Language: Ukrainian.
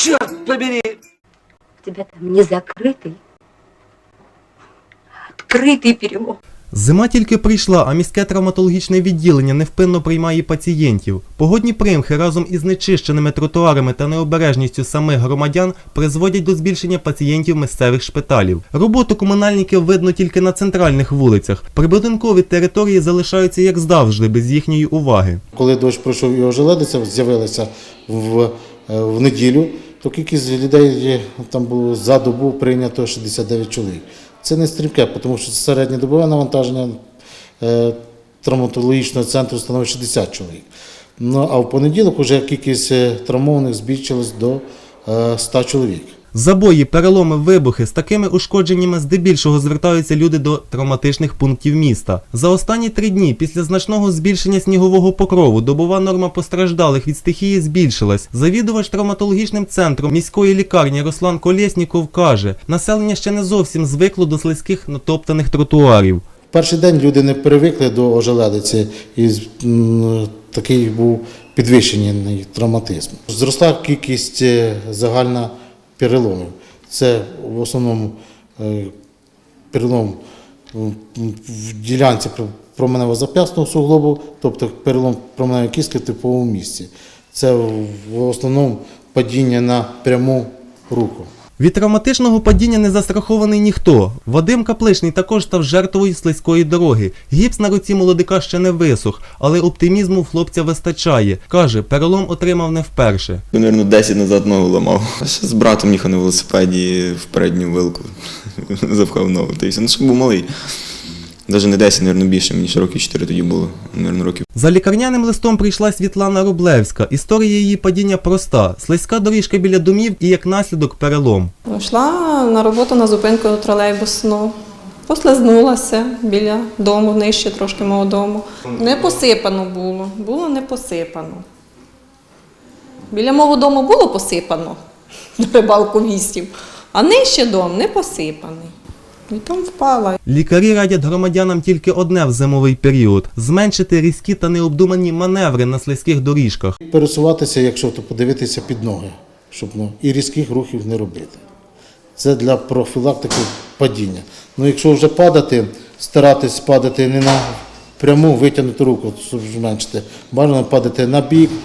Черт побери! У тебя там не закрытый, а открытый перелом. Зима тільки прийшла, а міське травматологічне відділення невпинно приймає пацієнтів. Погодні примхи разом із нечищеними тротуарами та необережністю самих громадян призводять до збільшення пацієнтів місцевих шпиталів. Роботу комунальників видно тільки на центральних вулицях. Прибудинкові території залишаються як завжди, без їхньої уваги. Коли дощ пройшов і ожеледиця з'явилася в, е, в неділю, то кількість людей там було за добу прийнято 69 чоловік. Це не стрімке, тому що середнє добове навантаження е, травматологічного центру становить 60 чоловік. Ну, а в понеділок вже кількість е, травмованих збільшилась до е, 100 чоловік. Забої, переломи, вибухи з такими ушкодженнями здебільшого звертаються люди до травматичних пунктів міста. За останні три дні після значного збільшення снігового покрову добова норма постраждалих від стихії збільшилась. Завідувач травматологічним центром міської лікарні Руслан Колєсніков каже, населення ще не зовсім звикло до слизьких натоптаних тротуарів. Перший день люди не привикли до ожеледиці, і такий був підвищений травматизм. Зросла кількість е, загальна переломів. Це в основному е, перелом в ділянці променево-зап'ясного суглобу, тобто перелом променевої кістки в типовому місці. Це в основному падіння на пряму руку. Від травматичного падіння не застрахований ніхто. Вадим Капличний також став жертвою слизької дороги. Гіпс на руці молодика ще не висох, але оптимізму хлопця вистачає. Каже, перелом отримав не вперше. Наверно, 10 назад ногу ламав. Ще з братом їхав на велосипеді в передню вилку, запхав ногу. Та й. Ну, що був малий. Навіть не 10, мабуть, більше, мені ще років 4 тоді було, мабуть, років За лікарняним листом прийшла Світлана Рублевська. Історія її падіння проста: слизька доріжка біля домів і як наслідок перелом. Йшла на роботу на зупинку тролейбусну. Послизнулася біля дому, нижче трошки мого дому. Не посипано було, було не посипано. Біля мого дому було посипано рибалку вісім, а нижче дом не посипаний. І там впала. Лікарі радять громадянам тільки одне в зимовий період зменшити різкі та необдумані маневри на слизьких доріжках. Пересуватися, якщо то подивитися під ноги, щоб ну, і різких рухів не робити. Це для профілактики падіння. Ну, якщо вже падати, старатись падати не на пряму витягнуту руку, щоб зменшити. Бажано падати на бік,